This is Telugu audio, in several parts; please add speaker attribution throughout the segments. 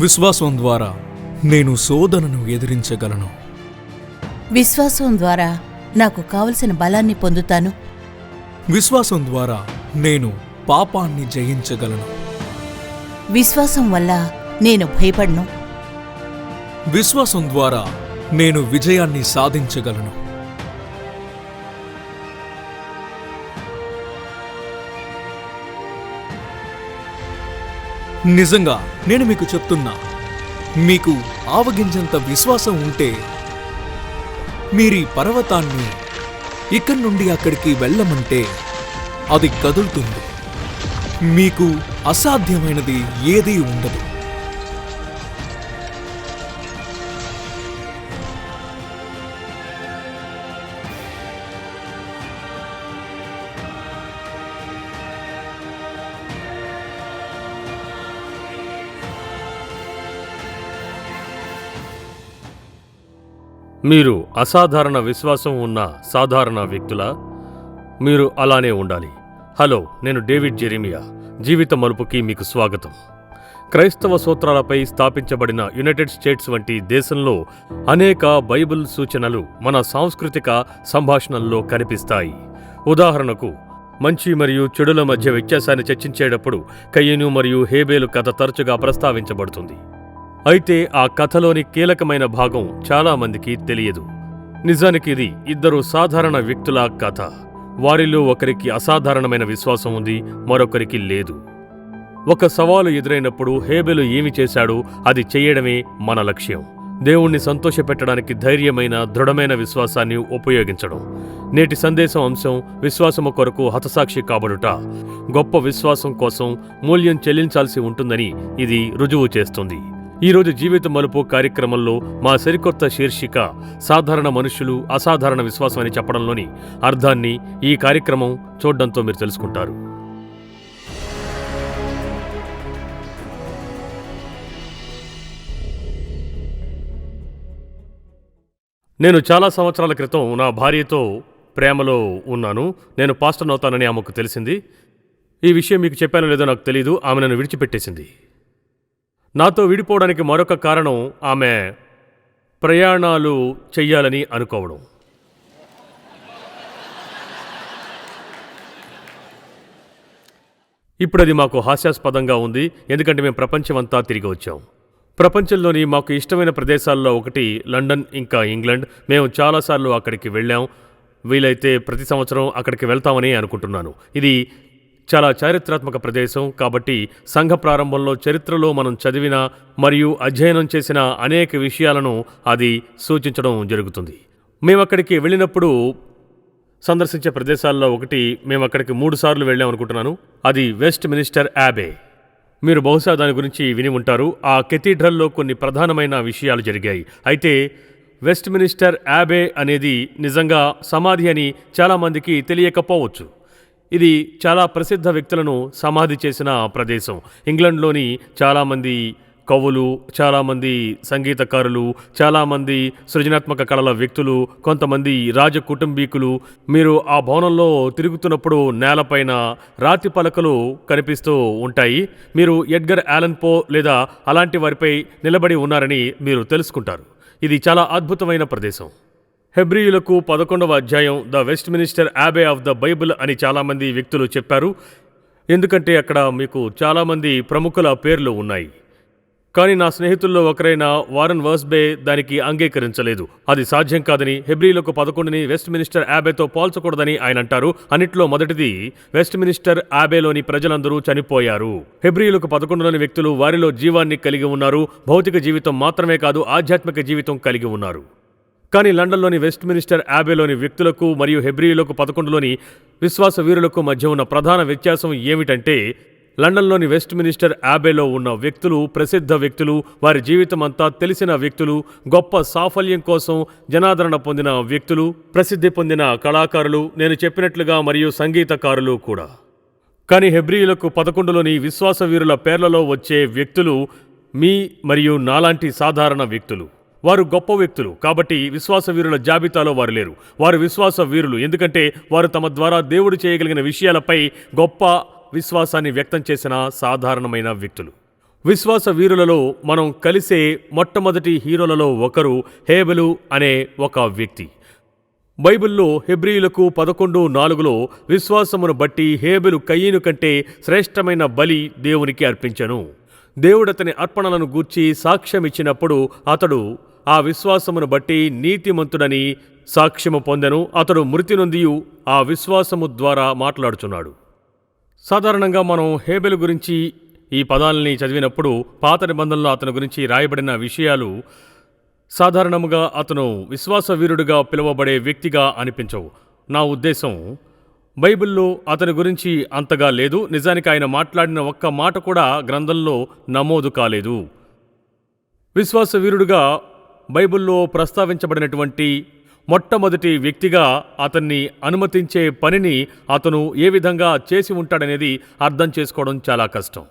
Speaker 1: విశ్వాసం ద్వారా నేను శోధనను ఎదిరించగలను.
Speaker 2: విశ్వాసం ద్వారా నాకు కావలసిన బలాన్ని పొందుతాను.
Speaker 1: విశ్వాసం ద్వారా నేను పాపాన్ని జయించగలను.
Speaker 2: విశ్వాసం వల్ల నేను భయపడను.
Speaker 1: విశ్వాసం ద్వారా నేను విజయాన్ని సాధించగలను. నిజంగా నేను మీకు చెప్తున్నా. మీకు ఆవగింజంత విశ్వాసం ఉంటే మీరీ పర్వతాన్ని ఇక్కడి నుండి అక్కడికి వెళ్ళమంటే అది కదులుతుంది. మీకు అసాధ్యమైనది ఏదీ ఉండదు.
Speaker 3: మీరు అసాధారణ విశ్వాసం ఉన్న సాధారణ వ్యక్తులా? మీరు అలానే ఉండాలి. హలో నేను డేవిడ్ జెరిమియా. జీవిత మలుపుకి మీకు స్వాగతం. క్రైస్తవ సూత్రాలపై స్థాపించబడిన యునైటెడ్ స్టేట్స్ వంటి దేశంలో అనేక బైబిల్ సూచనలు మన సాంస్కృతిక సంభాషణల్లో కనిపిస్తాయి. ఉదాహరణకు మంచి మరియు చెడుల మధ్య వ్యత్యాసాన్ని చర్చించేటప్పుడు కయ్యను మరియు హేబేలు కథ తరచుగా ప్రస్తావించబడుతుంది. అయితే ఆ కథలోని కీలకమైన భాగం చాలామందికి తెలియదు. నిజానికి ఇది ఇద్దరు సాధారణ వ్యక్తుల కథ. వారిలో ఒకరికి అసాధారణమైన విశ్వాసం ఉంది మరొకరికి లేదు. ఒక సవాలు ఎదురైనప్పుడు హేబెలు ఏమి చేశాడో అది చేయడమే మన లక్ష్యం. దేవుణ్ణి సంతోషపెట్టడానికి ధైర్యమైన దృఢమైన విశ్వాసాన్ని ఉపయోగించడం. నేటి సందేశం అంశం విశ్వాసము కొరకు హతసాక్షి కాబడుట. గొప్ప విశ్వాసం కోసం మూల్యం చెల్లించాల్సి ఉంటుందని ఇది రుజువు చేస్తుంది. ఈరోజు జీవితం జీవిత మలుపు కార్యక్రమంలో మా సరికొత్త శీర్షిక సాధారణ మనుషులు అసాధారణ విశ్వాసం అని చెప్పడంలోని అర్థాన్ని ఈ కార్యక్రమం చూడడంతో మీరు తెలుసుకుంటారు. నేను చాలా సంవత్సరాల క్రితం నా భార్యతో ప్రేమలో ఉన్నాను. నేను పాస్టర్ అవుతానని ఆమెకు తెలిసింది. ఈ విషయం మీకు చెప్పానో లేదో నాకు తెలియదు ఆమె నన్ను విడిచిపెట్టేసింది. నాతో విడిపోవడానికి మరొక కారణం ఆమె ప్రయాణాలు చెయ్యాలని అనుకోవడం. ఇప్పుడు అది మాకు హాస్యాస్పదంగా ఉంది. ఎందుకంటే మేము ప్రపంచమంతా తిరిగి వచ్చాం. ప్రపంచంలోని మాకు ఇష్టమైన ప్రదేశాల్లో ఒకటి లండన్ ఇంకా ఇంగ్లండ్. మేము చాలాసార్లు అక్కడికి వెళ్ళాం. వీలైతే ప్రతి సంవత్సరం అక్కడికి వెళ్తామని అనుకుంటున్నాను. ఇది చాలా చారిత్రాత్మక ప్రదేశం కాబట్టి సంఘ ప్రారంభంలో చరిత్రలో మనం చదివిన మరియు అధ్యయనం చేసిన అనేక విషయాలను అది సూచించడం జరుగుతుంది. మేము అక్కడికి వెళ్ళినప్పుడు సందర్శించే ప్రదేశాల్లో ఒకటి మేము అక్కడికి మూడు సార్లు వెళ్ళాం అనుకుంటున్నాను. అది వెస్ట్ మినిస్టర్ యాబే. మీరు బహుశా దాని గురించి విని ఉంటారు. ఆ కెథీడ్రల్లో కొన్ని ప్రధానమైన విషయాలు జరిగాయి. అయితే వెస్ట్ మినిస్టర్ యాబే అనేది నిజంగా సమాధి అని చాలామందికి తెలియకపోవచ్చు. ఇది చాలా ప్రసిద్ధ వ్యక్తులను సమాధి చేసిన ప్రదేశం. ఇంగ్లండ్లోని చాలామంది కవులు చాలామంది సంగీతకారులు చాలామంది సృజనాత్మక కళల వ్యక్తులు కొంతమంది రాజ కుటుంబీకులు మీరు ఆ భవనంలో తిరుగుతున్నప్పుడు నేలపైన రాతి పలకలు కనిపిస్తూ ఉంటాయి. మీరు ఎడ్గర్ ఆలన్ పో లేదా అలాంటి వారిపై నిలబడి ఉన్నారని మీరు తెలుసుకుంటారు. ఇది చాలా అద్భుతమైన ప్రదేశం. హెబ్రియులకు పదకొండవ అధ్యాయం the Westminster abbey of the Bible అని చాలామంది వ్యక్తులు చెప్పారు. ఎందుకంటే అక్కడ మీకు చాలామంది ప్రముఖుల పేర్లు ఉన్నాయి. కానీ నా స్నేహితుల్లో ఒకరైన వారన్ వర్స్బే దానికి అంగీకరించలేదు. అది సాధ్యం కాదని హెబ్రిలకు పదకొండుని వెస్ట్ మినిస్టర్ యాబేతో పోల్చకూడదని ఆయన అంటారు. అన్నిట్లో మొదటిది వెస్ట్ మినిస్టర్ యాబేలోని ప్రజలందరూ చనిపోయారు. హెబ్రియులకు పదకొండులోని వ్యక్తులు వారిలో జీవాన్ని కలిగి ఉన్నారు. భౌతిక జీవితం మాత్రమే కాదు ఆధ్యాత్మిక జీవితం కలిగి ఉన్నారు. కానీ లండన్లోని వెస్ట్ మినిస్టర్ యాబేలోని వ్యక్తులకు మరియు హెబ్రియులకు పదకొండులోని విశ్వాస వీరులకు మధ్య ఉన్న ప్రధాన వ్యత్యాసం ఏమిటంటే లండన్లోని వెస్ట్ మినిస్టర్ యాబేలో ఉన్న వ్యక్తులు ప్రసిద్ధ వ్యక్తులు వారి జీవితం అంతా తెలిసిన వ్యక్తులు గొప్ప సాఫల్యం కోసం జనాదరణ పొందిన వ్యక్తులు ప్రసిద్ధి పొందిన కళాకారులు నేను చెప్పినట్లుగా మరియు సంగీతకారులు కూడా. కానీ హెబ్రియులకు పదకొండులోని విశ్వాస వీరుల పేర్లలో వచ్చే వ్యక్తులు మీ మరియు నాలాంటి సాధారణ వ్యక్తులు. వారు గొప్ప వ్యక్తులు. కాబట్టి విశ్వాస వీరుల జాబితాలో వారు లేరు. వారు విశ్వాస వీరులు ఎందుకంటే వారు తమ ద్వారా దేవుడు చేయగలిగిన విషయాలపై గొప్ప విశ్వాసాన్ని వ్యక్తం చేసిన సాధారణమైన వ్యక్తులు. విశ్వాస వీరులలో మనం కలిసే మొట్టమొదటి హీరోలలో ఒకరు హేబెలు అనే ఒక వ్యక్తి. బైబిల్లో హెబ్రియులకు పదకొండు నాలుగులో విశ్వాసమును బట్టి హేబెలు కయ్యను కంటే శ్రేష్టమైన బలి దేవునికి అర్పించను. దేవుడతని అర్పణలను గూర్చి సాక్ష్యమిచ్చినప్పుడు అతడు ఆ విశ్వాసమును బట్టి నీతిమంతుడని సాక్ష్యము పొందెను. అతడు మృతి నొందియు ఆ విశ్వాసము ద్వారా మాట్లాడుచున్నాడు. సాధారణంగా మనం హేబెల్ గురించి ఈ పదాలని చదివినప్పుడు పాత నిబంధనలో అతని గురించి రాయబడిన విషయాలు సాధారణముగా అతను విశ్వాసవీరుడిగా పిలువబడే వ్యక్తిగా అనిపించవు. నా ఉద్దేశం బైబిల్లో అతని గురించి అంతగా లేదు. నిజానికి ఆయన మాట్లాడిన ఒక్క మాట కూడా గ్రంథంలో నమోదు కాలేదు. విశ్వాస వీరుడుగా బైబిల్లో ప్రస్తావించబడినటువంటి మొట్టమొదటి వ్యక్తిగా అతన్ని అనుమతించే పనిని అతను ఏ విధంగా చేసి ఉంటాడనేది అర్థం చేసుకోవడం చాలా కష్టం.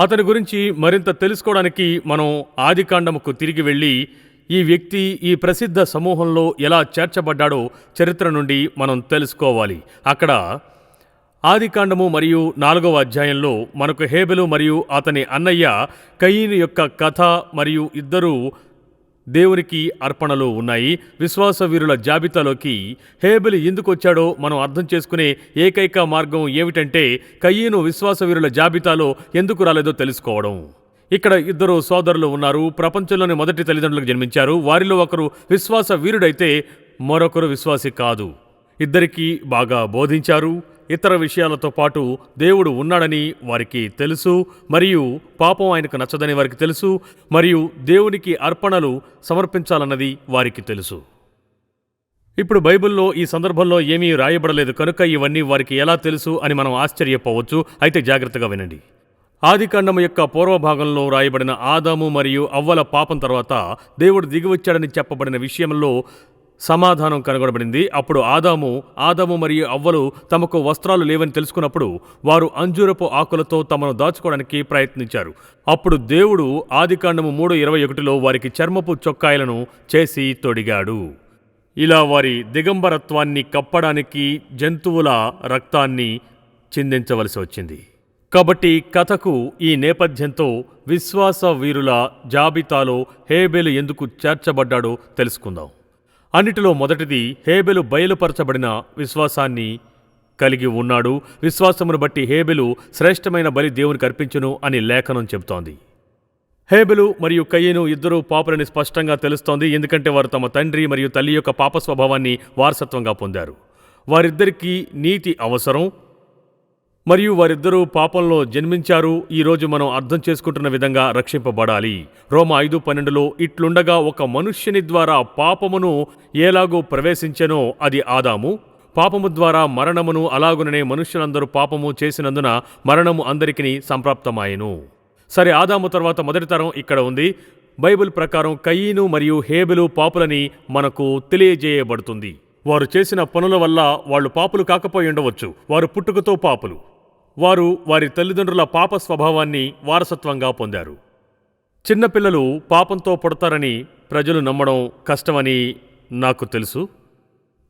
Speaker 3: అతని గురించి మరింత తెలుసుకోవడానికి మనం ఆదికాండముకు తిరిగి వెళ్ళి ఈ వ్యక్తి ఈ ప్రసిద్ధ సమూహంలో ఎలా చేర్చబడ్డాడో చరిత్ర నుండి మనం తెలుసుకోవాలి. అక్కడ ఆదికాండము మరియు నాలుగవ అధ్యాయంలో మనకు హేబెలు మరియు అతని అన్నయ్య కయీను యొక్క కథ మరియు ఇద్దరు దేవునికి అర్పణలు ఉన్నాయి. విశ్వాస వీరుల జాబితాలోకి హేబెలు ఎందుకు వచ్చాడో మనం అర్థం చేసుకునే ఏకైక మార్గం ఏమిటంటే కయ్యను విశ్వాస వీరుల జాబితాలో ఎందుకు రాలేదో తెలుసుకోవడం. ఇక్కడ ఇద్దరు సోదరులు ఉన్నారు. ప్రపంచంలోని మొదటి తల్లిదండ్రులకు జన్మించారు. వారిలో ఒకరు విశ్వాస వీరుడైతే మరొకరు విశ్వాసి కాదు. ఇద్దరికీ బాగా బోధించారు. ఇతర విషయాలతో పాటు దేవుడు ఉన్నాడని వారికి తెలుసు మరియు పాపం ఆయనకు నచ్చదని వారికి తెలుసు మరియు దేవునికి అర్పణలు సమర్పించాలన్నది వారికి తెలుసు. ఇప్పుడు బైబిల్లో ఈ సందర్భంలో ఏమీ రాయబడలేదు కనుక ఇవన్నీ వారికి ఎలా తెలుసు అని మనం ఆశ్చర్యపోవచ్చు. అయితే జాగ్రత్తగా వినండి. ఆదికాండము యొక్క పూర్వభాగంలో రాయబడిన ఆదాము మరియు అవ్వల పాపం తర్వాత దేవుడు దిగివచ్చాడని చెప్పబడిన విషయంలో సమాధానం కనుగొనబడింది. అప్పుడు ఆదాము ఆదాము మరియు అవ్వలు తమకు వస్త్రాలు లేవని తెలుసుకున్నప్పుడు వారు అంజూరపు ఆకులతో తమను దాచుకోవడానికి ప్రయత్నించారు. అప్పుడు దేవుడు ఆదికాండము మూడు ఇరవై ఒకటిలో వారికి చర్మపు చొక్కాయలను చేసి తొడిగాడు. ఇలా వారి దిగంబరత్వాన్ని కప్పడానికి జంతువుల రక్తాన్ని చిందించవలసి వచ్చింది. కాబట్టి కథకు ఈ నేపథ్యంతో విశ్వాస వీరుల జాబితాలో హేబెలు ఎందుకు చేర్చబడ్డాడో తెలుసుకుందాం. అన్నిటిలో మొదటిది హేబెలు బయలుపరచబడిన విశ్వాసాన్ని కలిగి ఉన్నాడు. విశ్వాసమును బట్టి హేబెలు శ్రేష్టమైన బలి దేవునికి అర్పించును అని లేఖనం చెబుతోంది. హేబెలు మరియు కయ్యను ఇద్దరూ పాపులని స్పష్టంగా తెలుస్తోంది. ఎందుకంటే వారు తమ తండ్రి మరియు తల్లి యొక్క పాప స్వభావాన్ని వారసత్వంగా పొందారు. వారిద్దరికీ నీతి అవసరం. మరియు వారిద్దరూ పాపంలో జన్మించారు. ఈరోజు మనం అర్థం చేసుకుంటున్న విధంగా రక్షింపబడాలి. రోమ ఐదు పన్నెండులో ఇట్లుండగా ఒక మనుష్యుని ద్వారా పాపమును ఎలాగూ ప్రవేశించెనో అది ఆదాము. పాపము ద్వారా మరణమును అలాగుననే మనుష్యులందరూ పాపము చేసినందున మరణము అందరికీ సంప్రాప్తమాయెను. సరే ఆదాము తర్వాత మొదటి తరం ఇక్కడ ఉంది. బైబిల్ ప్రకారం కయ్యీను మరియు హేబెలు పాపులని మనకు తెలియజేయబడుతుంది. వారు చేసిన పనుల వల్ల వాళ్ళు పాపులు కాకపోయి ఉండవచ్చు. వారు పుట్టుకతో పాపులు. వారు వారి తల్లిదండ్రుల పాప స్వభావాన్ని వారసత్వంగా పొందారు. చిన్నపిల్లలు పాపంతో పుడతారని ప్రజలు నమ్మడం కష్టమని నాకు తెలుసు.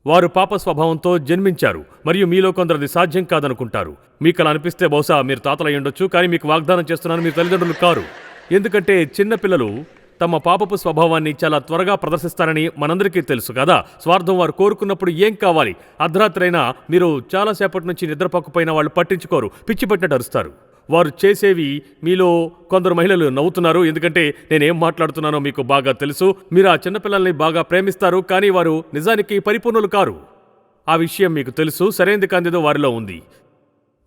Speaker 3: వారు పాప స్వభావంతో జన్మించారు మరియు మీలో కొందరు అది సాధ్యం కాదనుకుంటారు. మీకు అలా అనిపిస్తే బహుశా మీరు తాతలు ఉండొచ్చు కానీ మీకు వాగ్దానం చేస్తున్నాను మీ తల్లిదండ్రులు కారు. ఎందుకంటే చిన్నపిల్లలు తమ పాపపు స్వభావాన్ని చాలా త్వరగా ప్రదర్శిస్తారని మనందరికీ తెలుసు కదా? స్వార్థం వారు కోరుకున్నప్పుడు ఏం కావాలి? అర్ధరాత్రైనా మీరు చాలాసేపటి నుంచి నిద్రపక్కుపోయిన వాళ్ళు పట్టించుకోరు పిచ్చి పట్టినట్టు అరుస్తారు. వారు చేసేవి మీలో కొందరు మహిళలు నవ్వుతున్నారు. ఎందుకంటే నేనేం మాట్లాడుతున్నానో మీకు బాగా తెలుసు. మీరు ఆ చిన్నపిల్లల్ని బాగా ప్రేమిస్తారు కానీ వారు నిజానికి పరిపూర్ణులు కారు. ఆ విషయం మీకు తెలుసు. సరైనది కాందేదో వారిలో ఉంది.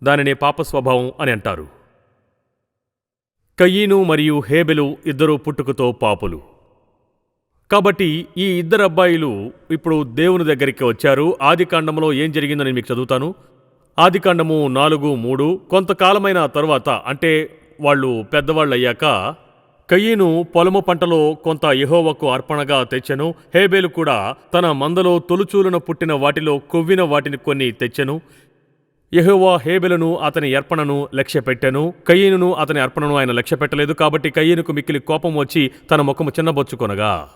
Speaker 3: దానినే పాప స్వభావం అని అంటారు. కయ్యీను మరియు హేబెలు ఇద్దరు పుట్టుకతో పాపులు. కాబట్టి ఈ ఇద్దరు అబ్బాయిలు ఇప్పుడు దేవుని దగ్గరికి వచ్చారు. ఆదికాండంలో ఏం జరిగిందని మీకు చదువుతాను. ఆదికాండము నాలుగు మూడు కొంతకాలమైన తరువాత అంటే వాళ్ళు పెద్దవాళ్ళు అయ్యాక కయ్యను పొలము పంటలో కొంత యహోవకు అర్పణగా తెచ్చెను. హేబేలు కూడా తన మందలో తొలుచూలున పుట్టిన వాటిలో కొవ్విన వాటిని కొన్ని తెచ్చెను. యహోవా హేబెలును అతని అర్పణను లక్ష్యపెట్టెను కయ్యనును అతని అర్పణను ఆయన లక్ష్యపెట్టలేదు కాబట్టి కయ్యనుకు మిక్కిలి కోపం వచ్చి తన ముఖము చిన్నబొచ్చుకొనగా.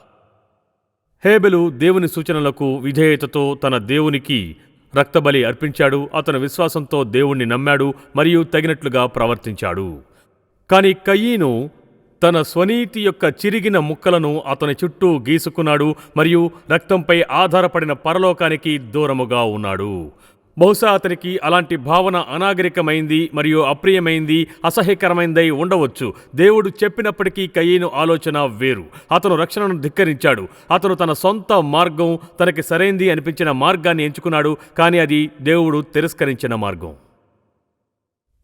Speaker 3: హేబెలు దేవుని సూచనలకు విధేయతతో తన దేవునికి రక్తబలి అర్పించాడు అతను విశ్వాసంతో దేవుణ్ణి నమ్మాడు మరియు తగినట్లుగా ప్రవర్తించాడు. కానీ కయ్యను తన స్వనీతి యొక్క చిరిగిన ముక్కలను అతని చుట్టూ గీసుకున్నాడు మరియు రక్తంపై ఆధారపడిన పరలోకానికి దూరముగా ఉన్నాడు. బహుశా అతనికి అలాంటి భావన అనాగరికమైంది మరియు అప్రియమైంది అసహ్యకరమైందై ఉండవచ్చు. దేవుడు చెప్పినప్పటికీ కయ్యను ఆలోచన వేరు. అతను రక్షణను ధిక్కరించాడు. అతను తన సొంత మార్గం తనకి సరైంది అనిపించిన మార్గాన్ని ఎంచుకున్నాడు కానీ అది దేవుడు తిరస్కరించిన మార్గం.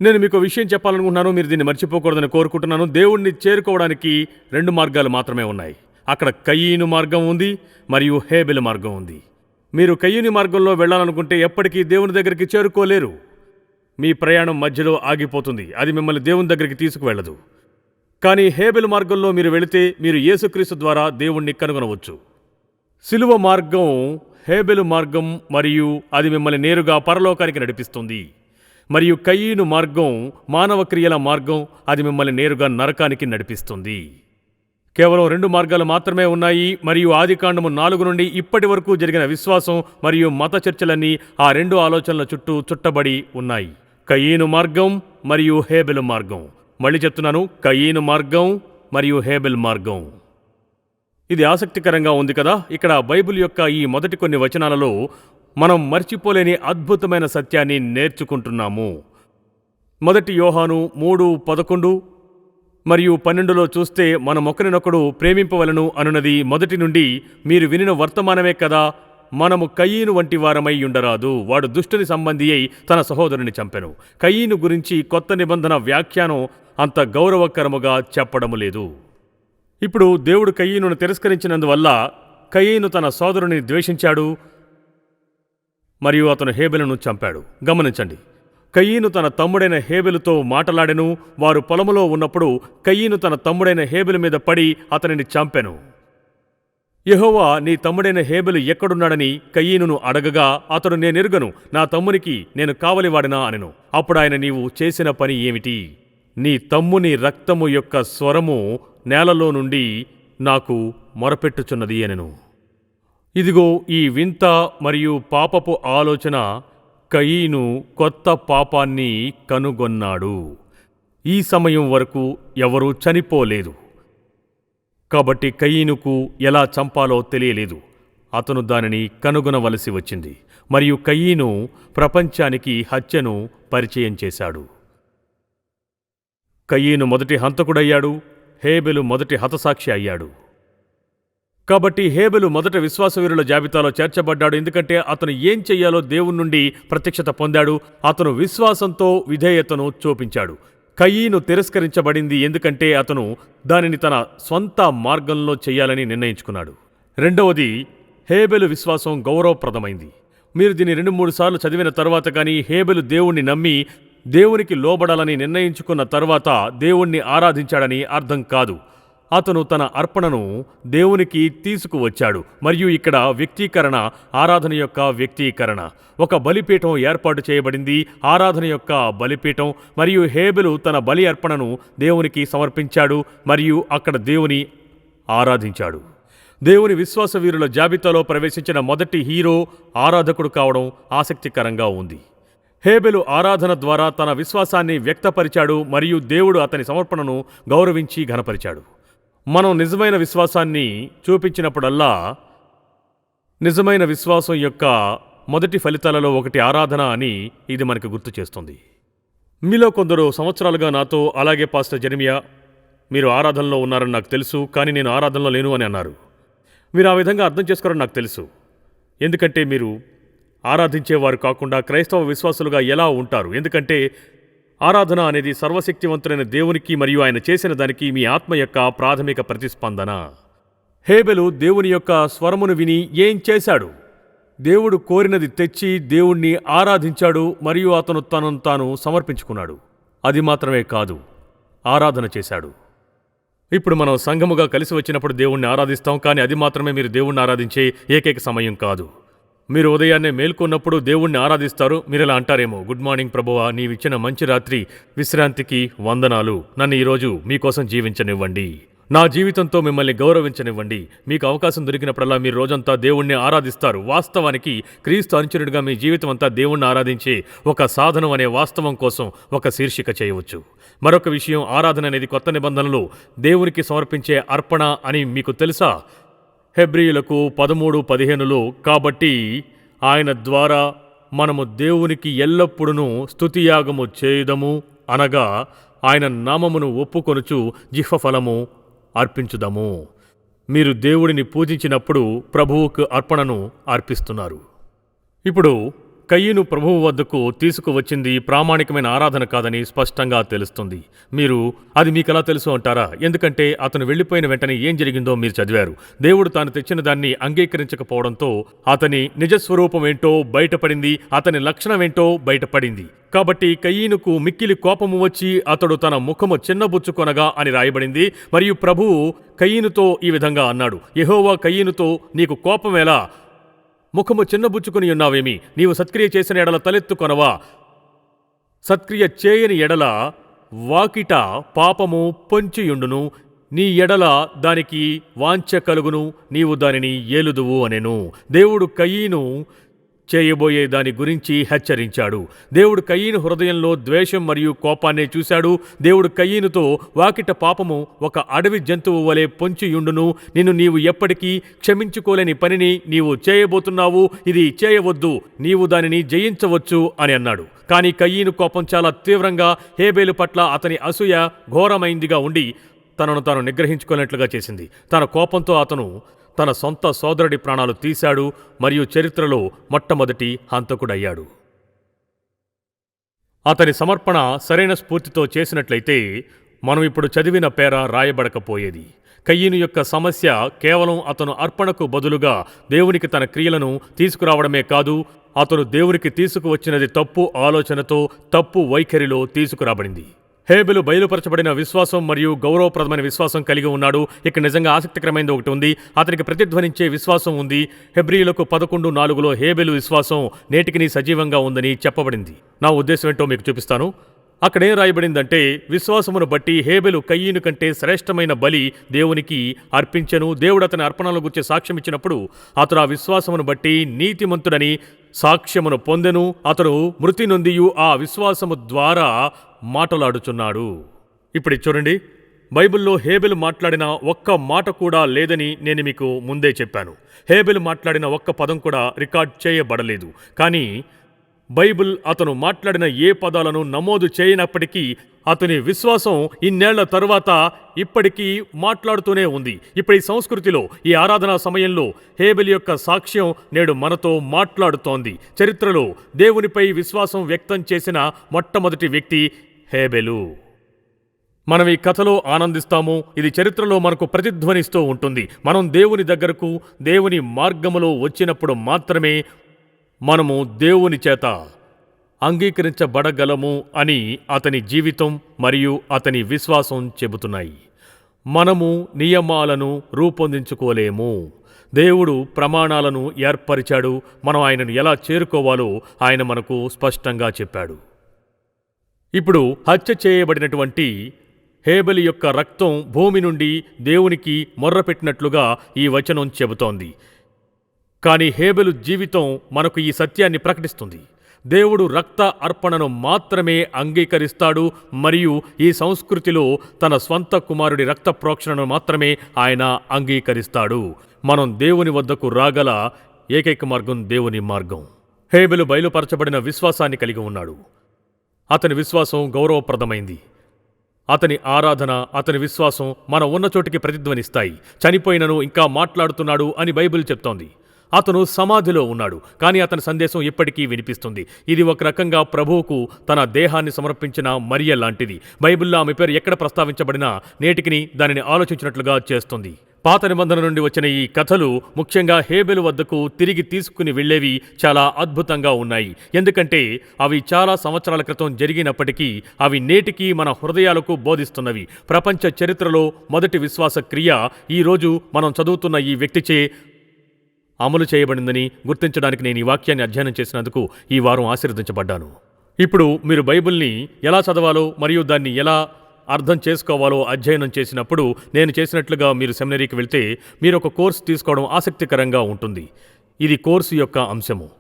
Speaker 3: నేను మీకు విషయం చెప్పాలనుకుంటున్నాను మీరు దీన్ని మర్చిపోకూడదని కోరుకుంటున్నాను. దేవుణ్ణి చేరుకోవడానికి రెండు మార్గాలు మాత్రమే ఉన్నాయి. అక్కడ కయ్యీను మార్గం ఉంది మరియు హేబెల్ మార్గం ఉంది. మీరు కయ్యూని మార్గంలో వెళ్ళాలనుకుంటే ఎప్పటికీ దేవుని దగ్గరికి చేరుకోలేరు. మీ ప్రయాణం మధ్యలో ఆగిపోతుంది. అది మిమ్మల్ని దేవుని దగ్గరికి తీసుకువెళ్ళదు. కానీ హేబెల్ మార్గంలో మీరు వెళితే మీరు యేసుక్రీస్తు ద్వారా దేవుణ్ణి కనుగొనవచ్చు. సిలువ మార్గం హేబెలు మార్గం మరియు అది మిమ్మల్ని నేరుగా పరలోకానికి నడిపిస్తుంది. మరియు కయ్యీను మార్గం మానవ క్రియల మార్గం అది మిమ్మల్ని నేరుగా నరకానికి నడిపిస్తుంది. కేవలం రెండు మార్గాలు మాత్రమే ఉన్నాయి. మరియు ఆదికాండము నాలుగు నుండి ఇప్పటి వరకు జరిగిన విశ్వాసం మరియు మత చర్చలన్నీ ఆ రెండు ఆలోచనల చుట్టూ చుట్టబడి ఉన్నాయి. కయీను మార్గం మరియు హేబెల్ మార్గం. మళ్ళీ చెప్తున్నాను కయీను మార్గం మరియు హేబెల్ మార్గం. ఇది ఆసక్తికరంగా ఉంది కదా? ఇక్కడ బైబిల్ యొక్క ఈ మొదటి కొన్ని వచనాలలో మనం మర్చిపోలేని అద్భుతమైన సత్యాన్ని నేర్చుకుంటున్నాము. మొదటి యోహాను మూడు పదకొండు మరియు పన్నెండులో చూస్తే మనమొకరినొకడు ప్రేమింపవలను అనున్నది మొదటి నుండి మీరు వినిన వర్తమానమే కదా మనము కయ్యీను వంటి వారమై ఉండరాదు. వాడు దుష్టుని సంబంధి అయి తన సహోదరుని చంపెను. కయ్యీను గురించి కొత్త నిబంధన వ్యాఖ్యానం అంత గౌరవకరముగా చెప్పడము లేదు. ఇప్పుడు దేవుడు కయ్యీనును తిరస్కరించినందువల్ల కయ్యీను తన సోదరుని ద్వేషించాడు మరియు అతను హేబెలను చంపాడు. గమనించండి. కయ్యీను తన తమ్ముడైన హేబెలుతో మాటలాడెను. వారు పొలములో ఉన్నప్పుడు కయ్యీను తన తమ్ముడైన హేబెలు మీద పడి అతనిని చంపెను. యహోవా నీ తమ్ముడైన హేబెలు ఎక్కడున్నాడని కయ్యీనును అడగగా అతడు నేనెరుగను. నా తమ్మునికి నేను కావలివాడినా అనెను. అప్పుడు ఆయన నీవు చేసిన పని ఏమిటి? నీ తమ్ముని రక్తము యొక్క స్వరము నేలలో నుండి నాకు మొరపెట్టుచున్నది అనెను. ఇదిగో ఈ వింత మరియు పాపపు ఆలోచన కయీను కొత్త పాపాన్ని కనుగొన్నాడు. ఈ సమయం వరకు ఎవరూ చనిపోలేదు. కాబట్టి కయీనుకు ఎలా చంపాలో తెలియలేదు. అతను దానిని కనుగొనవలసి వచ్చింది. మరియు కయీను ప్రపంచానికి హత్యను పరిచయం చేశాడు. కయీను మొదటి హంతకుడయ్యాడు. హేబెలు మొదటి హతసాక్షి అయ్యాడు. కాబట్టి హేబెలు మొదట విశ్వాసవీరుల జాబితాలో చేర్చబడ్డాడు. ఎందుకంటే అతను ఏం చెయ్యాలో దేవుని నుండి ప్రత్యక్షత పొందాడు. అతను విశ్వాసంతో విధేయతను చూపించాడు. కయ్యీను తిరస్కరించబడింది ఎందుకంటే అతను దానిని తన స్వంత మార్గంలో చేయాలని నిర్ణయించుకున్నాడు. రెండవది హేబెలు విశ్వాసం గౌరవప్రదమైంది. మీరు దీన్ని రెండు మూడు సార్లు చదివిన తర్వాత కానీ హేబెలు దేవుణ్ణి నమ్మి దేవునికి లోబడాలని నిర్ణయించుకున్న తర్వాత దేవుణ్ణి ఆరాధించాడని అర్థం కాదు. అతను తన అర్పణను దేవునికి తీసుకువచ్చాడు. మరియు ఇక్కడ వ్యక్తీకరణ ఆరాధన యొక్క వ్యక్తీకరణ. ఒక బలిపీఠం ఏర్పాటు చేయబడింది. ఆరాధన యొక్క బలిపీఠం మరియు హేబెలు తన బలి అర్పణను దేవునికి సమర్పించాడు మరియు అక్కడ దేవుని ఆరాధించాడు. దేవుని విశ్వాస వీరుల జాబితాలో ప్రవేశించిన మొదటి హీరో ఆరాధకుడు కావడం ఆసక్తికరంగా ఉంది. హేబెలు ఆరాధన ద్వారా తన విశ్వాసాన్ని వ్యక్తపరిచాడు మరియు దేవుడు అతని సమర్పణను గౌరవించి ఘనపరిచాడు. మనం నిజమైన విశ్వాసాన్ని చూపించినప్పుడల్లా నిజమైన విశ్వాసం యొక్క మొదటి ఫలితాలలో ఒకటి ఆరాధన అని ఇది మనకు గుర్తు చేస్తుంది. మీలో కొందరు సంవత్సరాలుగా నాతో అలాగే పాస్టర్ జెర్మియా మీరు ఆరాధనలో ఉన్నారని నాకు తెలుసు కానీ నేను ఆరాధనలో లేను అని అన్నారు. మీరు ఆ విధంగా అర్థం చేసుకోరని నాకు తెలుసు. ఎందుకంటే మీరు ఆరాధించేవారు కాకుండా క్రైస్తవ విశ్వాసులుగా ఎలా ఉంటారు? ఎందుకంటే ఆరాధన అనేది సర్వశక్తివంతుడైన దేవునికి మరియు ఆయన చేసిన దానికి మీ ఆత్మ యొక్క ప్రాథమిక ప్రతిస్పందన. హేబెలు దేవుని యొక్క స్వరమును విని ఏం చేశాడు? దేవుడు కోరినది తెచ్చి దేవుణ్ణి ఆరాధించాడు మరియు అతను తనను తాను సమర్పించుకున్నాడు. అది మాత్రమే కాదు ఆరాధన చేశాడు. ఇప్పుడు మనం సంఘముగా కలిసి వచ్చినప్పుడు దేవుణ్ణి ఆరాధిస్తాం కానీ అది మాత్రమే మీరు దేవుణ్ణి ఆరాధించే ఏకైక సమయం కాదు. మీరు ఉదయాన్నే మేల్కొన్నప్పుడు దేవుణ్ణి ఆరాధిస్తారు. మీరెలా అంటారేమో? గుడ్ మార్నింగ్ ప్రభువా నీవిచ్చిన మంచి రాత్రి. విశ్రాంతికి వందనాలు. నన్ను ఈరోజు మీకోసం జీవించనివ్వండి. నా జీవితంతో మిమ్మల్ని గౌరవించనివ్వండి. మీకు అవకాశం దొరికినప్పుడల్లా మీరు రోజంతా దేవుణ్ణి ఆరాధిస్తారు. వాస్తవానికి క్రీస్తు అనుచరుడిగా మీ జీవితం అంతా దేవుణ్ణి ఆరాధించే ఒక సాధనం అనే వాస్తవం కోసం ఒక శీర్షిక చేయవచ్చు. మరొక విషయం ఆరాధన అనేది కొత్త నిబంధనలు. దేవునికి సమర్పించే అర్పణ అని మీకు తెలుసా? హెబ్రియులకు పదమూడు పదిహేనులో కాబట్టి ఆయన ద్వారా మనము దేవునికి ఎల్లప్పుడూ స్థుతియాగము చేయుదము అనగా ఆయన నామమును ఒప్పుకొనుచు జిహ్వఫలము అర్పించుదము. మీరు దేవుడిని పూజించినప్పుడు ప్రభువుకు అర్పణను అర్పిస్తున్నారు. ఇప్పుడు కయ్యను ప్రభువు వద్దకు తీసుకువచ్చింది ప్రామాణికమైన ఆరాధన కాదని స్పష్టంగా తెలుస్తుంది. మీరు అది మీకు ఎలా తెలుసు అంటారా? ఎందుకంటే అతను వెళ్ళిపోయిన వెంటనే ఏం జరిగిందో మీరు చదివారు. దేవుడు తాను తెచ్చిన దాన్ని అంగీకరించకపోవడంతో అతని నిజస్వరూపం ఏంటో బయటపడింది అతని లక్షణం ఏంటో బయటపడింది. కాబట్టి కయ్యనుకు మిక్కిలి కోపము వచ్చి అతడు తన ముఖము చిన్నబుచ్చుకొనగా అని రాయబడింది. మరియు ప్రభువు కయ్యనుతో ఈ విధంగా అన్నాడు. యహోవా కయ్యనుతో నీకు కోపం ఎలా? ముఖము చిన్నబుచ్చుకుని ఉన్నావేమి? నీవు సత్క్రియ చేసిన ఎడల తలెత్తుకొనవా సత్క్రియ చేయని ఎడల వాకిట పాపము పొంచియుండును. నీ ఎడల దానికి వాంఛ కలుగును. నీవు దానిని ఏలుదువు అనెను. దేవుడు కయ్యను చేయబోయే దాని గురించి హెచ్చరించాడు. దేవుడు కయ్యను హృదయంలో ద్వేషం మరియు కోపాన్ని చూశాడు. దేవుడు కయ్యనుతో వాకిట పాపము ఒక అడవి జంతువు వలె పొంచియుండును. నిన్ను నీవు ఎప్పటికీ క్షమించుకోలేని పనిని నీవు చేయబోతున్నావు. ఇది చేయవద్దు. నీవు దానిని జయించవచ్చు అని అన్నాడు. కానీ కయ్యను కోపం చాలా తీవ్రంగా హేబేలు పట్ల అతని అసూయ ఘోరమైందిగా ఉండి తనను తాను నిగ్రహించుకున్నట్లుగా చేసింది. తన కోపంతో అతను తన సొంత సోదరుడి ప్రాణాలు తీశాడు మరియు చరిత్రలో మొట్టమొదటి హంతకుడయ్యాడు. అతని సమర్పణ సరైన స్ఫూర్తితో చేసినట్లయితే మనం ఇప్పుడు చదివిన పేర రాయబడకపోయేది. కయ్యను యొక్క సమస్య కేవలం అతను అర్పణకు బదులుగా దేవునికి తన క్రియలను తీసుకురావడమే కాదు అతను దేవునికి తీసుకువచ్చినది తప్పు ఆలోచనతో తప్పు వైఖరిలో తీసుకురాబడింది. హేబెలు బయలుపరచబడిన విశ్వాసం మరియు గౌరవప్రదమైన విశ్వాసం కలిగి ఉన్నాడు. ఇక్కడ నిజంగా ఆసక్తికరమైనది ఒకటి ఉంది. అతనికి ప్రతిధ్వనించే విశ్వాసం ఉంది. హెబ్రియులకు పదకొండు నాలుగులో హేబెలు విశ్వాసం నేటికి సజీవంగా ఉందని చెప్పబడింది. నా ఉద్దేశం ఏంటో మీకు చూపిస్తాను. అక్కడేం రాయబడిందంటే విశ్వాసమును బట్టి హేబెలు కయ్యను కంటే శ్రేష్టమైన బలి దేవునికి అర్పించను. దేవుడు అతని అర్పణల గురించి సాక్ష్యం ఇచ్చినప్పుడు అతడు ఆ విశ్వాసమును బట్టి నీతిమంతుడని సాక్ష్యమును పొందెను. అతడు మృతి నొందియు ఆ విశ్వాసము ద్వారా మాటలాడుచున్నాడు. ఇప్పుడు చూడండి. బైబిల్లో హేబెల్ మాట్లాడిన ఒక్క మాట కూడా లేదని నేను మీకు ముందే చెప్పాను. హేబెల్ మాట్లాడిన ఒక్క పదం కూడా రికార్డ్ చేయబడలేదు. కానీ బైబిల్ అతను మాట్లాడిన ఏ పదాలను నమోదు చేయనప్పటికీ అతని విశ్వాసం ఇన్నేళ్ళ తరువాత ఇప్పటికీ మాట్లాడుతూనే ఉంది. ఇప్పుడు ఈ సంస్కృతిలో ఈ ఆరాధనా సమయంలో హేబెల్ యొక్క సాక్ష్యం నేడు మనతో మాట్లాడుతోంది. చరిత్రలో దేవునిపై విశ్వాసం వ్యక్తం చేసిన మొట్టమొదటి వ్యక్తి హేబెలు. మనం ఈ కథలో ఆనందిస్తాము ఇది చరిత్రలో మనకు ప్రతిధ్వనిస్తూ ఉంటుంది. మనం దేవుని దగ్గరకు దేవుని మార్గములో వచ్చినప్పుడు మాత్రమే మనము దేవుని చేత అంగీకరించబడగలము అని అతని జీవితం మరియు అతని విశ్వాసం చెబుతున్నాయి. మనము నియమాలను రూపొందించుకోలేము. దేవుడు ప్రమాణాలను ఏర్పరిచాడు. మనం ఆయనను ఎలా చేరుకోవాలో ఆయన మనకు స్పష్టంగా చెప్పాడు. ఇప్పుడు హత్య చేయబడినటువంటి హేబెలి యొక్క రక్తం భూమి నుండి దేవునికి మొర్రపెట్టినట్లుగా ఈ వచనం చెబుతోంది. కానీ హేబెలు జీవితం మనకు ఈ సత్యాన్ని ప్రకటిస్తుంది. దేవుడు రక్త అర్పణను మాత్రమే అంగీకరిస్తాడు మరియు ఈ సంస్కృతిలో తన స్వంత కుమారుడి రక్త ప్రోక్షణను మాత్రమే ఆయన అంగీకరిస్తాడు. మనం దేవుని వద్దకు రాగల ఏకైక మార్గం దేవుని మార్గం. హేబెలు బయలుపరచబడిన విశ్వాసాన్ని కలిగి ఉన్నాడు. అతని విశ్వాసం గౌరవప్రదమైంది. అతని ఆరాధన అతని విశ్వాసం మన ఉన్న చోటికి ప్రతిధ్వనిస్తాయి. చనిపోయినను ఇంకా మాట్లాడుతున్నాడు అని బైబిల్ చెప్తోంది. అతను సమాధిలో ఉన్నాడు కానీ అతని సందేశం ఇప్పటికీ వినిపిస్తుంది. ఇది ఒక రకంగా ప్రభువుకు తన దేహాన్ని సమర్పించిన మరియ లాంటిది. బైబిల్లో ఆమె పేరు ఎక్కడ ప్రస్తావించబడినా నేటికిని దానిని ఆలోచించినట్లుగా చేస్తుంది. పాత నిబంధన నుండి వచ్చిన ఈ కథలు ముఖ్యంగా హేబెలు వద్దకు తిరిగి తీసుకుని వెళ్ళేవి చాలా అద్భుతంగా ఉన్నాయి. ఎందుకంటే అవి చాలా సంవత్సరాల క్రితం జరిగినప్పటికీ అవి నేటికి మన హృదయాలకు బోధిస్తున్నవి. ప్రపంచ చరిత్రలో మొదటి విశ్వాస క్రియ ఈ రోజు మనం చదువుతున్న ఈ వ్యక్తిచే అమలు చేయబడిందని గుర్తించడానికి నేను ఈ వాక్యాన్ని అధ్యయనం చేసినందుకు ఈ వారం ఆశీర్వదించబడ్డాను. ఇప్పుడు మీరు బైబిల్ని ఎలా చదవాలో మరియు దాన్ని ఎలా అర్థం చేసుకోవాలో అధ్యయనం చేసినప్పుడు నేను చేసినట్లుగా మీరు సెమినరీకి వెళ్తే మీరు ఒక కోర్స్ తీసుకోవడం ఆసక్తికరంగా ఉంటుంది. ఇది కోర్సు యొక్క అంశము.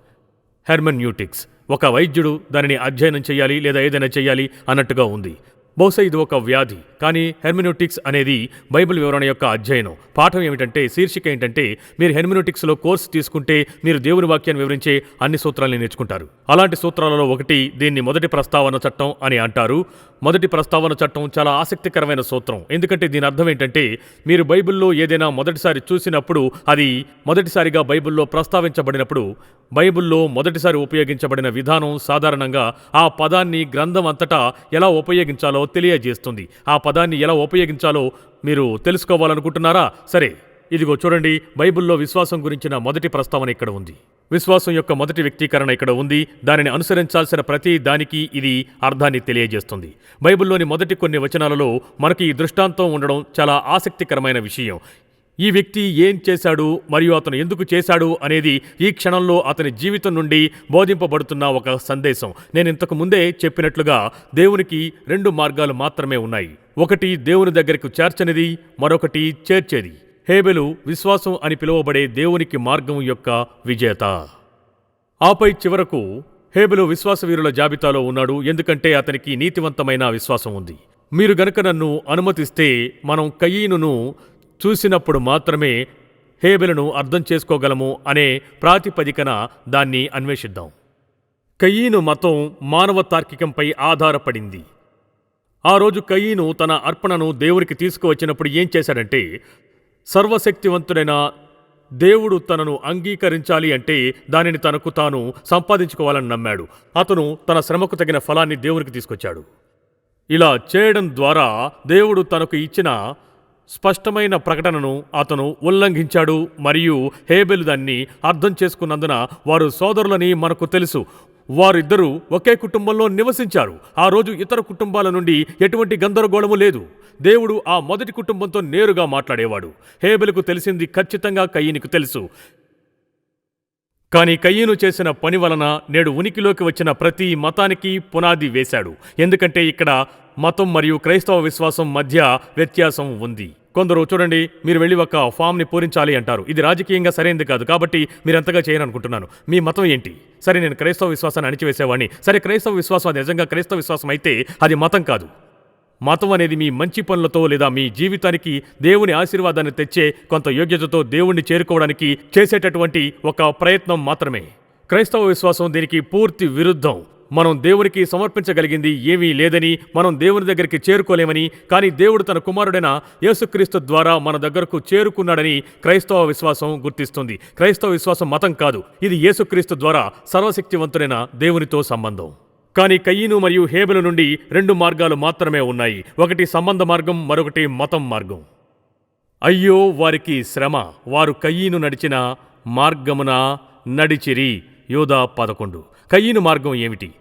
Speaker 3: హెర్మన్యూటిక్స్. ఒక వైద్యుడు దానిని అధ్యయనం చేయాలి లేదా ఏదైనా చేయాలి అన్నట్టుగా ఉంది. బహుశా ఇది ఒక వ్యాధి. కానీ హెర్మినోటిక్స్ అనేది బైబిల్ వివరణ యొక్క అధ్యయనం. పాఠం ఏమిటంటే శీర్షిక ఏంటంటే మీరు హెర్మినోటిక్స్లో కోర్సు తీసుకుంటే మీరు దేవుని వాక్యాన్ని వివరించే అన్ని సూత్రాలను నేర్చుకుంటారు. అలాంటి సూత్రాలలో ఒకటి దీన్ని మొదటి ప్రస్తావన చట్టం అని అంటారు. మొదటి ప్రస్తావన చట్టం చాలా ఆసక్తికరమైన సూత్రం. ఎందుకంటే దీని అర్థం ఏంటంటే మీరు బైబిల్లో ఏదైనా మొదటిసారి చూసినప్పుడు అది మొదటిసారిగా బైబిల్లో ప్రస్తావించబడినప్పుడు బైబిల్లో మొదటిసారి ఉపయోగించబడిన విధానం సాధారణంగా ఆ పదాన్ని గ్రంథం అంతటా ఎలా ఉపయోగించాలో తెలియజేస్తుంది. ఆ పదాన్ని ఎలా ఉపయోగించాలో మీరు తెలుసుకోవాలనుకుంటున్నారా? సరే ఇదిగో చూడండి బైబిల్లో విశ్వాసం గురించిన మొదటి ప్రస్తావన ఇక్కడ ఉంది. విశ్వాసం యొక్క మొదటి వ్యక్తీకరణ ఇక్కడ ఉంది. దానిని అనుసరించాల్సిన ప్రతి దానికి ఇది అర్థాన్ని తెలియజేస్తుంది. బైబిల్లోని మొదటి కొన్ని వచనాలలో మనకి ఈ దృష్టాంతం ఉండడం చాలా ఆసక్తికరమైన విషయం. ఈ వ్యక్తి ఏం చేశాడు మరియు అతను ఎందుకు చేశాడు అనేది ఈ క్షణంలో అతని జీవితం నుండి బోధింపబడుతున్న ఒక సందేశం. నేను ఇంతకు ముందే చెప్పినట్లుగా దేవునికి రెండు మార్గాలు మాత్రమే ఉన్నాయి. ఒకటి దేవుని దగ్గరకు చేర్చనిది మరొకటి చేర్చేది. హేబెలు విశ్వాసం అని పిలువబడే దేవునికి మార్గం యొక్క విజేత. ఆపై చివరకు హేబెలు విశ్వాసవీరుల జాబితాలో ఉన్నాడు ఎందుకంటే అతనికి నీతివంతమైన విశ్వాసం ఉంది. మీరు గనుక నన్ను అనుమతిస్తే మనం కయీనును చూసినప్పుడు మాత్రమే హేబెలను అర్థం చేసుకోగలము అనే ప్రాతిపదికన దాన్ని అన్వేషిద్దాం. కయీను మతం మానవ తార్కికంపై ఆధారపడింది. ఆ రోజు కయీను తన అర్పణను దేవునికి తీసుకువచ్చినప్పుడు ఏం చేశాడంటే సర్వశక్తివంతుడైన దేవుడు తనను అంగీకరించాలి అంటే దానిని తనకు తాను సంపాదించుకోవాలని నమ్మాడు. అతను తన శ్రమకు తగిన ఫలాన్ని దేవునికి తీసుకొచ్చాడు. ఇలా చేయడం ద్వారా దేవుడు తనకు ఇచ్చిన స్పష్టమైన ప్రకటనను అతను ఉల్లంఘించాడు మరియు హేబెలు దాన్ని అర్థం చేసుకున్నందున వారు సోదరులని మనకు తెలుసు. వారిద్దరూ ఒకే కుటుంబంలో నివసించారు. ఆ రోజు ఇతర కుటుంబాల నుండి ఎటువంటి గందరగోళము లేదు. దేవుడు ఆ మొదటి కుటుంబంతో నేరుగా మాట్లాడేవాడు. హేబెలకు తెలిసింది ఖచ్చితంగా కయ్యనికి తెలుసు. కానీ కయ్యను చేసిన పని వలన నేడు ఉనికిలోకి వచ్చిన ప్రతి మతానికి పునాది వేశాడు. ఎందుకంటే ఇక్కడ మతం మరియు క్రైస్తవ విశ్వాసం మధ్య వ్యత్యాసం ఉంది. కొందరు చూడండి మీరు వెళ్ళి ఒక ఫామ్ని పూరించాలి అంటారు. ఇది రాజకీయంగా సరైనది కాదు కాబట్టి మీరు అంతగా చేయననుకుంటున్నాను మీ మతం ఏంటి? సరే నేను క్రైస్తవ విశ్వాసాన్ని అణిచివేసేవాడిని సరే క్రైస్తవ విశ్వాసం అది నిజంగా క్రైస్తవ విశ్వాసం అయితే అది మతం కాదు. మతం అనేది మీ మంచి పనులతో లేదా మీ జీవితానికి దేవుని ఆశీర్వాదాన్ని తెచ్చే కొంత యోగ్యతతో దేవుణ్ణి చేరుకోవడానికి చేసేటటువంటి ఒక ప్రయత్నం మాత్రమే. క్రైస్తవ విశ్వాసం దీనికి పూర్తి విరుద్ధం. మనం దేవునికి సమర్పించగలిగింది ఏమీ లేదని మనం దేవుని దగ్గరికి చేరుకోలేమని కానీ దేవుడు తన కుమారుడైన యేసుక్రీస్తు ద్వారా మన దగ్గరకు చేరుకున్నాడని క్రైస్తవ విశ్వాసం గుర్తిస్తుంది. క్రైస్తవ విశ్వాసం మతం కాదు. ఇది యేసుక్రీస్తు ద్వారా సర్వశక్తివంతుడైన దేవునితో సంబంధం. కానీ కయ్యను మరియు హేబెలు నుండి రెండు మార్గాలు మాత్రమే ఉన్నాయి. ఒకటి సంబంధ మార్గం మరొకటి మతం మార్గం. అయ్యో వారికి శ్రమ. వారు కయ్యను నడిచిన మార్గమున నడిచిరి. యోధా పదకొండు. కయ్యను మార్గం ఏమిటి?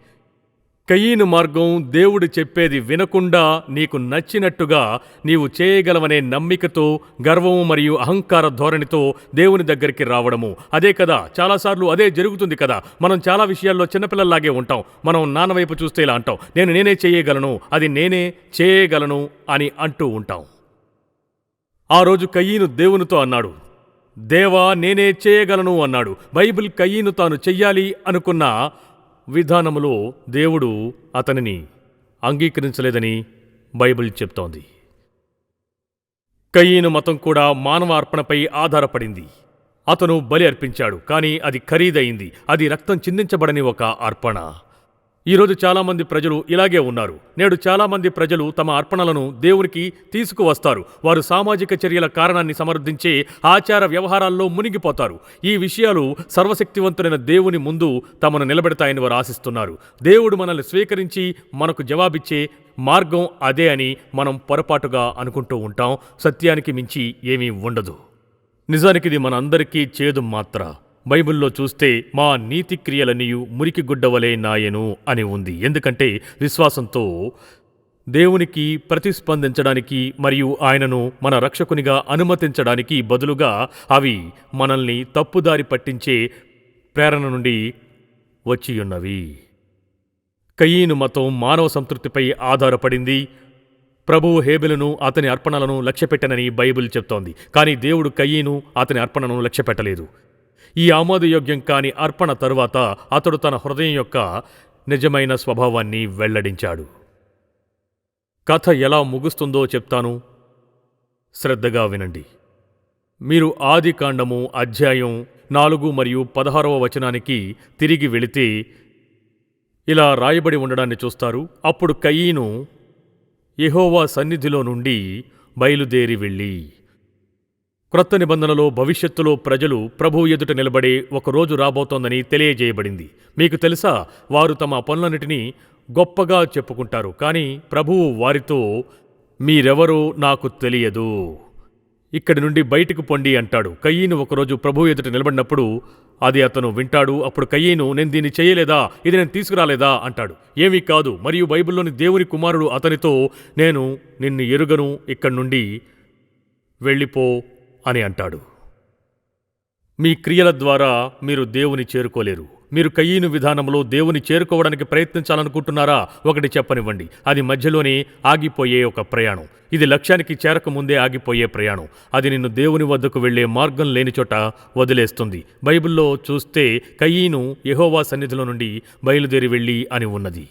Speaker 3: కయ్యను మార్గం దేవుడు చెప్పేది వినకుండా నీకు నచ్చినట్టుగా నీవు చేయగలవనే నమ్మికతో గర్వము మరియు అహంకార ధోరణితో దేవుని దగ్గరికి రావడము. అదే కదా చాలాసార్లు అదే జరుగుతుంది కదా. మనం చాలా విషయాల్లో చిన్నపిల్లల్లాగే ఉంటాం. మనం నాన్న వైపు చూస్తే ఇలా అంటాం. నేను నేనే చేయగలను అది నేనే చేయగలను అని అంటూ ఉంటాం. ఆ రోజు కయ్యను దేవునితో అన్నాడు దేవా నేనే చేయగలను అన్నాడు. బైబిల్ కయ్యను తాను చెయ్యాలి అనుకున్న విధానములో దేవుడు అతనిని అంగీకరించలేదని బైబిల్ చెప్తోంది. కయ్యను మతం కూడా మానవ అర్పణపై ఆధారపడింది. అతను బలి అర్పించాడు కానీ అది ఖరీదైంది. అది రక్తం చిందించబడని ఒక అర్పణ. ఈరోజు చాలామంది ప్రజలు ఇలాగే ఉన్నారు. నేడు చాలామంది ప్రజలు తమ అర్పణలను దేవునికి తీసుకువస్తారు. వారు సామాజిక చర్యల కారణాన్ని సమర్థించే ఆచార వ్యవహారాల్లో మునిగిపోతారు. ఈ విషయాలు సర్వశక్తివంతుడైన దేవుని ముందు తమను నిలబెడతాయని వారు ఆశిస్తున్నారు. దేవుడు మనల్ని స్వీకరించి మనకు జవాబిచ్చే మార్గం అదే అని మనం పొరపాటుగా అనుకుంటూ ఉంటాం. సత్యానికి మించి ఏమీ ఉండదు. నిజానికి ఇది మనందరికీ చేదు మాత్ర. బైబిల్లో చూస్తే మా నీతి క్రియలనియు మురికి గుడ్డవలే నాయను అని ఉంది. ఎందుకంటే విశ్వాసంతో దేవునికి ప్రతిస్పందించడానికి మరియు ఆయనను మన రక్షకునిగా అనుమతించడానికి బదులుగా అవి మనల్ని తప్పుదారి పట్టించే ప్రేరణ నుండి వచ్చియున్నవి. కయీను మతం మానవ సంతృప్తిపై ఆధారపడింది. ప్రభువు హేబెలను అతని అర్పణలను లక్ష్యపెట్టనని బైబిల్ చెప్తోంది. కానీ దేవుడు కయ్యను అతని అర్పణను లక్ష్యపెట్టలేదు. ఈ ఆమోదయోగ్యం కాని అర్పణ తరువాత అతడు తన హృదయం యొక్క నిజమైన స్వభావాన్ని వెల్లడించాడు. కథ ఎలా ముగుస్తుందో చెప్తాను? శ్రద్ధగా వినండి. మీరు ఆది కాండము అధ్యాయం నాలుగు మరియు పదహారవ వచనానికి తిరిగి వెళితే ఇలా రాయబడి ఉండడాన్ని చూస్తారు. అప్పుడు కయ్యీను యహోవా సన్నిధిలో నుండి బయలుదేరి వెళ్ళి క్రొత్త నిబంధనలో భవిష్యత్తులో ప్రజలు ప్రభు ఎదుట నిలబడే ఒక రోజు రాబోతోందని తెలియజేయబడింది. మీకు తెలుసా? వారు తమ పనులన్నిటినీ గొప్పగా చెప్పుకుంటారు. కానీ ప్రభువు వారితో మీరెవరో నాకు తెలియదు. ఇక్కడి నుండి బయటకు పొండి అంటాడు. కయ్యను ఒకరోజు ప్రభు ఎదుట నిలబడినప్పుడు అది అతను వింటాడు. అప్పుడు కయ్యను నేను దీన్ని చేయలేదా? ఇది నేను తీసుకురాలేదా? అంటాడు. ఏమీ కాదు. మరియు బైబిల్లోని దేవుని కుమారుడు అతనితో నేను నిన్ను ఎరుగను. ఇక్కడి నుండి వెళ్ళిపో. అని అంటాడు. మీ క్రియల ద్వారా మీరు దేవుని చేరుకోలేరు. మీరు కయ్యను విధానంలో దేవుని చేరుకోవడానికి ప్రయత్నించాలనుకుంటున్నారా? ఒకటి చెప్పనివ్వండి. అది మధ్యలోనే ఆగిపోయే ఒక ప్రయాణం. ఇది లక్ష్యానికి చేరకముందే ఆగిపోయే ప్రయాణం. అది నిన్ను దేవుని వద్దకు వెళ్ళే మార్గం లేని చోట వదిలేస్తుంది. బైబిల్లో చూస్తే కయ్యను యహోవా సన్నిధిలో నుండి బయలుదేరి వెళ్ళి అని ఉన్నది.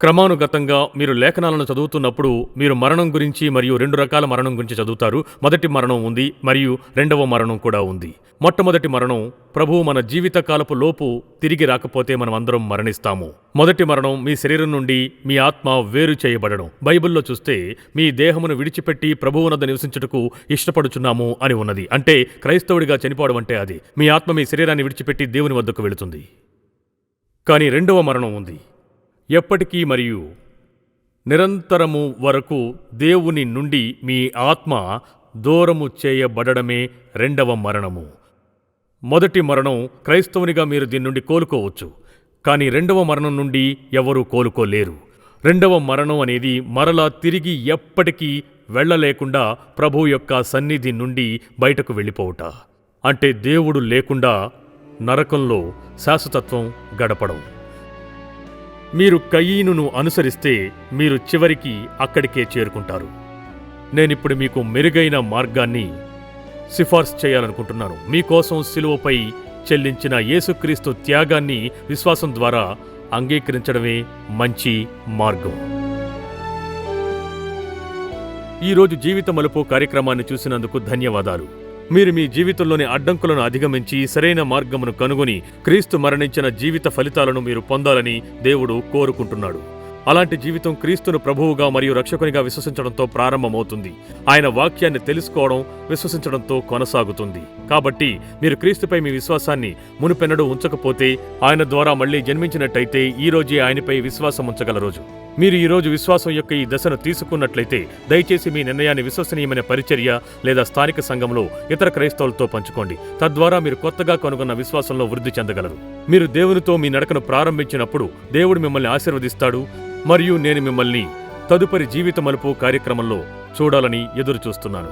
Speaker 3: క్రమానుగతంగా మీరు లేఖనాలను చదువుతున్నప్పుడు మీరు మరణం గురించి మరియు రెండు రకాల మరణం గురించి చదువుతారు. మొదటి మరణం ఉంది మరియు రెండవ మరణం కూడా ఉంది. మొట్టమొదటి మరణం ప్రభువు మన జీవితకాలపు లోపు తిరిగి రాకపోతే మనం అందరం మరణిస్తాము. మొదటి మరణం మీ శరీరం నుండి మీ ఆత్మ వేరు చేయబడడం బైబిల్లో చూస్తే మీ దేహమును విడిచిపెట్టి ప్రభువునద్ద నివసించుటకు ఇష్టపడుచున్నాము అని ఉన్నది. అంటే క్రైస్తవుడిగా చనిపోవడం అంటే అది. మీ ఆత్మ మీ శరీరాన్ని విడిచిపెట్టి దేవుని వద్దకు వెళుతుంది. కానీ రెండవ మరణం ఉంది. ఎప్పటికీ మరియు నిరంతరము వరకు దేవుని నుండి మీ ఆత్మ దూరము చేయబడడమే రెండవ మరణము. మొదటి మరణం క్రైస్తవునిగా మీరు దీని నుండి కోలుకోవచ్చు కానీ రెండవ మరణం నుండి ఎవరూ కోలుకోలేరు. రెండవ మరణం అనేది మరలా తిరిగి ఎప్పటికీ వెళ్ళలేకుండా ప్రభు యొక్క సన్నిధి నుండి బయటకు వెళ్ళిపోవుట. అంటే దేవుడు లేకుండా నరకంలో శాశ్వతత్వం గడపడం. మీరు కయీనును అనుసరిస్తే మీరు చివరికి అక్కడికే చేరుకుంటారు. నేనిప్పుడు మీకు మెరుగైన మార్గాన్ని సిఫార్సు చేయాలనుకుంటున్నాను. మీకోసం సిలువపై చెల్లించిన యేసుక్రీస్తు త్యాగాన్ని విశ్వాసం ద్వారా అంగీకరించడమే మంచి మార్గం. ఈరోజు జీవిత మలుపు కార్యక్రమాన్ని చూసినందుకు ధన్యవాదాలు. మీరు మీ జీవితంలోని అడ్డంకులను అధిగమించి సరైన మార్గమును కనుగొని క్రీస్తు మరణించిన జీవిత ఫలితాలను మీరు పొందాలని దేవుడు కోరుకుంటున్నాడు. అలాంటి జీవితం క్రీస్తును ప్రభువుగా మరియు రక్షకునిగా విశ్వసించడంతో ప్రారంభమవుతుంది. ఆయన వాక్యాన్ని తెలుసుకోవడం విశ్వసించడంతో కొనసాగుతుంది. కాబట్టి మీరు క్రీస్తుపై మీ విశ్వాసాన్ని మునుపెన్నడూ ఉంచకపోతే ఆయన ద్వారా మళ్ళీ జన్మించినట్టయితే ఈ రోజే ఆయనపై విశ్వాసం ఉంచగల రోజు. మీరు ఈ రోజు విశ్వాసం యొక్క ఈ దశను తీసుకున్నట్లయితే దయచేసి మీ నిర్ణయాన్ని విశ్వసనీయమైన పరిచర్య లేదా స్థానిక సంఘంలో ఇతర క్రైస్తవులతో పంచుకోండి. తద్వారా మీరు కొత్తగా కనుగొన్న విశ్వాసంలో వృద్ధి చెందగలరు. మీరు దేవునితో మీ నడకను ప్రారంభించినప్పుడు దేవుడు మిమ్మల్ని ఆశీర్వదిస్తాడు మరియు నేను మిమ్మల్ని తదుపరి జీవిత మలుపు కార్యక్రమంలో చూడాలని ఎదురుచూస్తున్నాను.